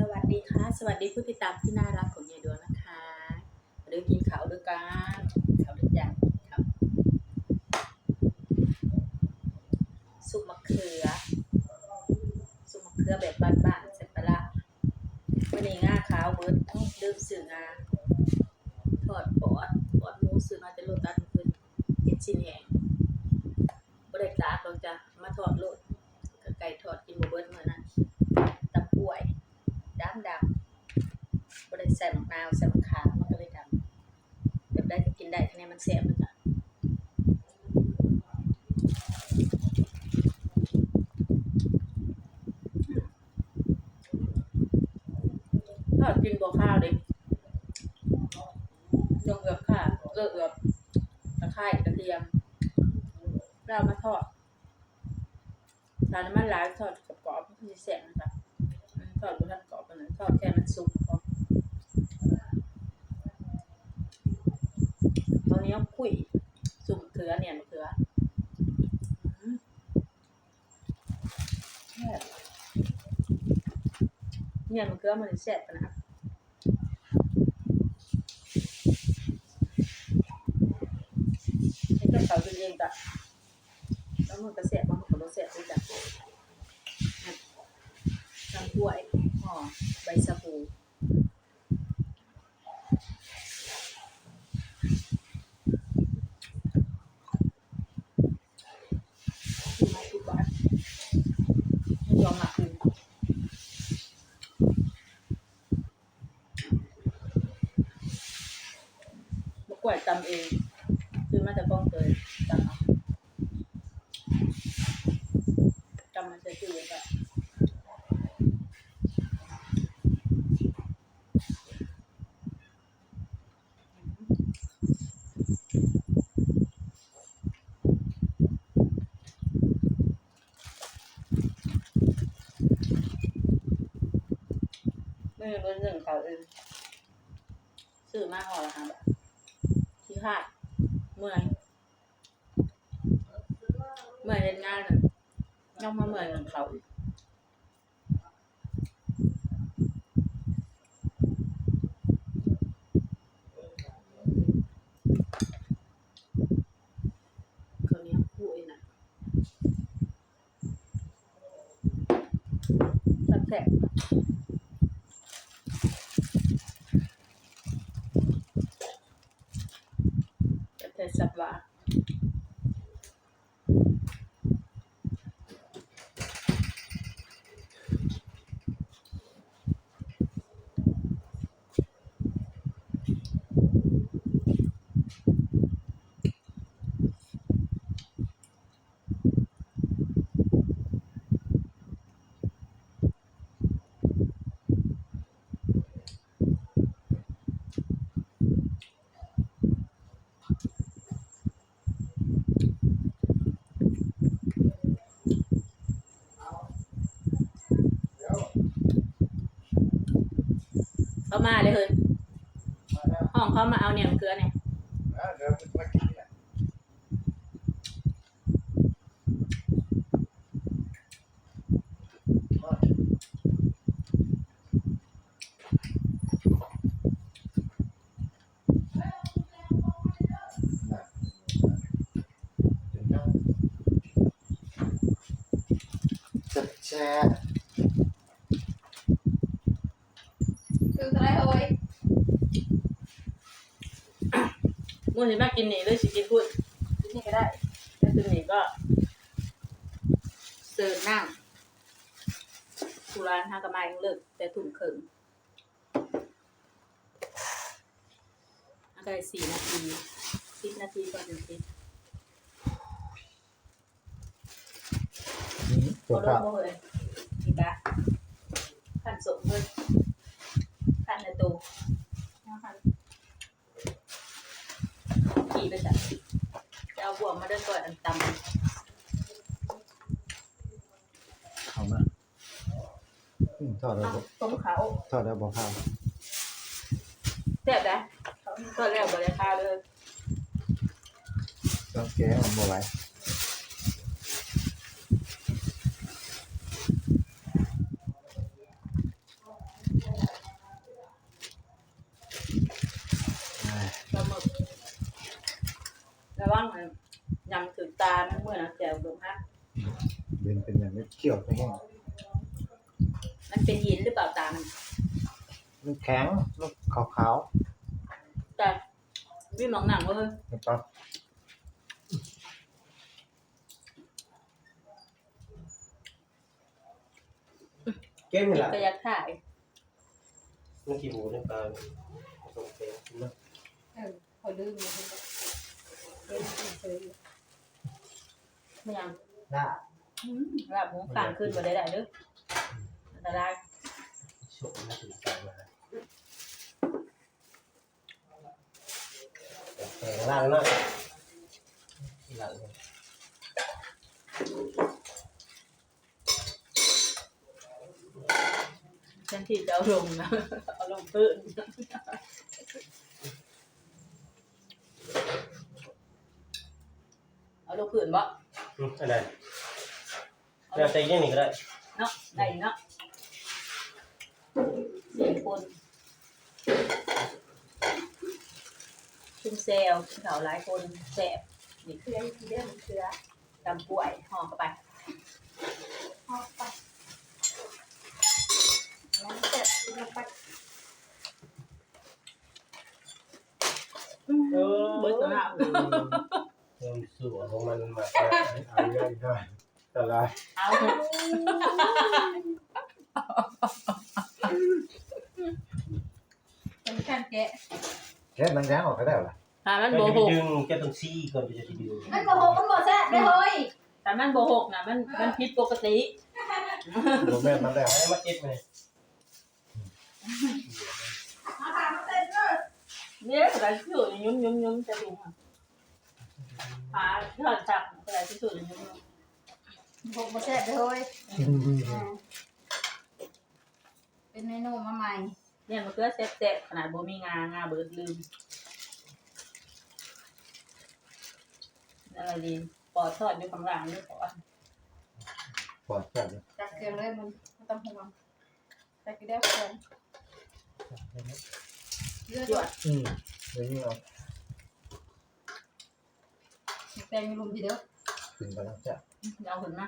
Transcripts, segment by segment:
สวัสดีค่ะ สวัสดีผู้ติดตามที่น่ารักของยายดวงนะคะเดี๋ยวกินข้าวด้วยกันข้าวด้วยกันครับซุปมะเขือซุปมะเขือแบบบ้านๆเสร็จไปละวันนี้ง่าขาวเบิร์ดดื่มสื่องาทอดปอดปอดหมูซื้อมาจะโลตัสเพิ่นเจ็ดชิ้นแห้งบ่ได้ตากเราจะมาทอดโลดก็ไก่ทอดกินบ่เบิดมื้อนั้นตำป่วย ดำดำบริใส่มะนาวใส่มะขามมันก็เลยดำแบบได้ก็กินได้คะแนนมันแซ่บมันจ้ะทอด กินบัวข้าวดิยงเอือบค่ะเอือบเอือบตะไคร้กระเทียมเรามาทอดทานน้ำมันหลายทอดกรอบๆมันจะแซ่บนะคะทอดบนทันกรอบมันนั้นทอดแค่มันสุกพอตอนนี้เอาคุยสุกมเขือเนี่ยเขืออืมแซ่บเนี่ยมะเขือมันแซ่บปะนะไอ้เจ้าเขากินเองจ้ะแล้วมันก็แซ่บมันก็บ่แซ่บด้วยจ้ะทำถ้วยห่อใบสะพูที่มาทุกวันไม่ยอมมาคืนมะกล้วยตำเองซื้อมา จากกล้องเคยตำเอาตำมาใส่ตู้เย็นก่อนไม่มีเบอร์หนึ่งเขาเองซื้อมาห่อละห้าบาทที่คาด เมื่อยเมื่อยเล่นงานน่ะย่อมาเมื่อยเงินเขาอีกเขาแซ่บๆ จ มาเลยเฮ้ยห้องเขามาเอาเนี่ยมเกลือเนี่ยเดี๋ยวมากินเนี่ยแชร์ คืออะไรเฮ้ย มื่อนี้มากินนี่เลยสิกินพูดกินนี่ก็ได้แล้วคืนนี้ก็เสิร์ฟนั่งทุร้านทางกระไม้เลิกแต่ถุ่มเขิงได้สี่นาทีสิบนาทีก่อนหนึ่งทีตัวเขาลข้างวมาเลยนี่กะขันสมเลยขันในตู้นะคะขี่ไปจ้ะจะ เอาบวงมาเดินก่อนอันตำเอามาอืมทอดแล้วเอาบ่ต้มเขาทอดแล้วบ่ข้าวเสียบได้ก็แล้วบริคาเลยต้องแก้มันบ่ไหวำ ตาลเมื่อนะแจ่วลงฮะเป็นเป็นอย่างนี้เคี่ยวไปแห้งมันเป็นหินหรือเปล่าตา มันลูกแข็งลูกขาวแต่วิมองหนังเว้ยๆนะครับเก้มนี่แหละก็อยากถ่ายมันกี่หมูเนี่ยปลาตรงเต็มนะเออพอลืมเลยเพิ่นก็เล่นเฉย ไม่ยังน่าอืมลาบหมูข้างขึ้นมาได้ได้เด้ออันตรายชกน่าตื่นใจมาแต่งล่างหน่อยที่หลังเนี่ยฉันที่จะเอาลงนะเอาลงพื้นเอาลงพื้นบ่ อืมอันไหนแล้วแต่ยังนี่ก็ได้เนาะได้เนาะสี่คนขึ้นเซลขึ้นเขาหลายคนแสบนี่ๆเครืออีกเรื่องเครือตำป่วยห่อเข้าไปพอไปแล้วเสร็จแล้วไปเออเบิด ตัวหน้าเริ่มสู่ของมันมาเอาเยอะอีกหน่อยแต่ละเอาเถอะเป็นการแกะแค่นังยางออกก็ได้เหรอถ้ามันก็โบจะหไปกดึงแกต้องซี่ก่อนจะจะดึงมันบ่หกมันบ่แซ่บเด้อเฮ้ยถ้ามันโบหกนะมันมันผิดปกติโมแม่นมันแล้วให้มาเจ็บไหมมาถามมาเต้นเด้อเนี่ยกระดาษที่สุดยุ่มยุ่มยุ่มจะดูอะ หาที่ถอดจับกระดาษที่สุดยุ่มยุ่มหกบ่แซ่บเด้อเฮ้ยอ่าเป็นเมนูมาใหม่เนี่ยมันก็เซ็ตเซ็ตขนาดโบมีงางาเบิดลืมอะไรดีปอดทอดอยู่ข้างหลังด้วยปอดปอดแซ่บเลยจักเกลือเลยมันไม่ต้องห่วงจักเกลือเกินเลือดจวดอืมอย่างนี้เอา แตงลุมทีเดียวกินกำลังแซ่บเอาขึ้นมา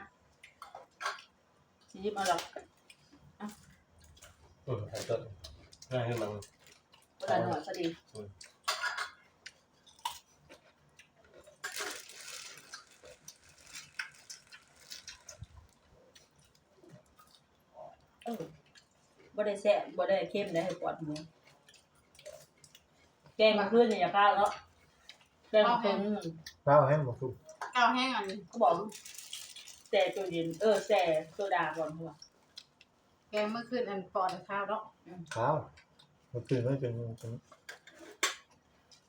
ชีบเอาหรอกอืมถ่ายต้นง่ายขึ้นมั้งเวลาหนวดพอดีเออบ่ได้แซ่บบ่ได้เข้มได้ให้ปอดหมูแกงมาขึ้นเนี่ยอย่าข้าวแล้ว แกงมาขึ้นข้าวให้หมดทุกเอาแห้งอันนี้เขาบอกแช่ตัวเย็นเออแช่โซดาก่อนหัวแกงเมื่อคืนอันปอดข้าวเนาะข้าวมันคือไม่เป็นเป็น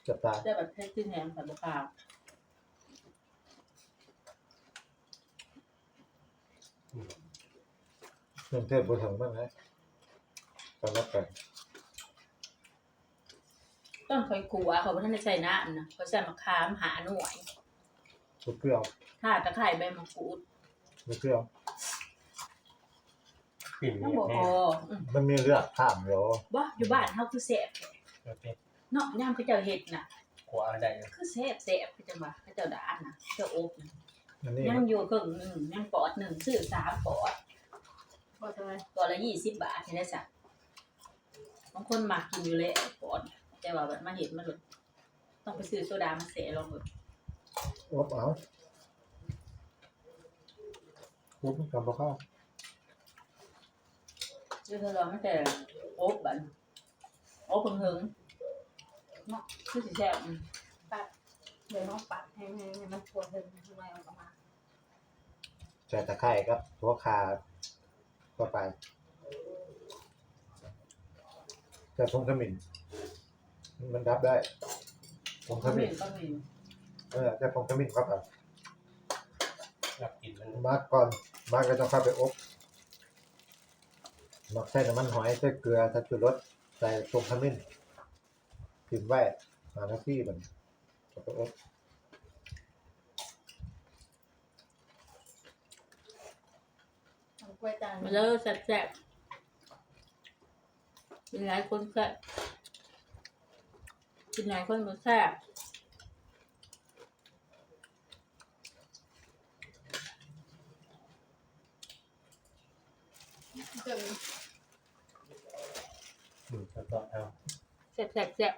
จับตาแช่แบบให้ขึ้นแหงใส่บะขาวเครื่องเทศบนถึงบ้างนะสำหรับกัน ต้นคอยกัวเขาไม่ทันได้ใส่น้ำนะเขาใส่มะขามหาหน่วยลูกเปรี้ยวข่าตะไคร้ใบมะกรูดลูกเปรี้ยวปิ่นน้ำเนี่ยบ่พแห้องอืมมันมีเลือดข้ามเดี๋ยวว่าอยู่บ้านเฮาคือแซ่บแล้วเป็นเนาะย่ามเขาเจ้าเฮ็ดน่ะ ขวาได้คือแซ่บแซ่บเขาจังว่าเขาเจ้าด่านน่ะเจ้าอบน่ะอันนี้ยังอยู่ครึ่งหนึงยังปอดหนึ่งซื้อสามปอดปอดอะไรปอดละยี่สิบบาทเห็นได้สักบางคนมักกินอยู่แล้วปอด แต่ว่าแบบมาเห็นมันหลุดต้องไปซื้อโซดามาเสลองเบิดอบเอาอบกับข้าวซื้อเธอลองไม่แต่โอบบันโอบเพิ่งหึงเนาะคือสิแซ่บอืมเดี๋ยวน้องปัดให้ให้ให้มันปวดเลยทำไมเอาออกมาใส่ตะไคร้ครับตัวคาก็ไปแต่พงขมิ้น มันรับได้พงขก็มีมิ้นก็มีเออแต่พงขมิ้นครับอะรับกินมันมาก่อนมาก็ต้องเข้าไปอบหมักใส่น้ำมันหอยใส่เกลือใส่ชูรสใส่พงขมิ้นกินไว้หาหน้าที่มันแล้วก็อบเอากล้วยจานมาเลยแซ่บๆมีหลายคนแซ่บ กินหลายคนบ่แซ่บอืมก็เอา แซ่บแซ่บแซ่บ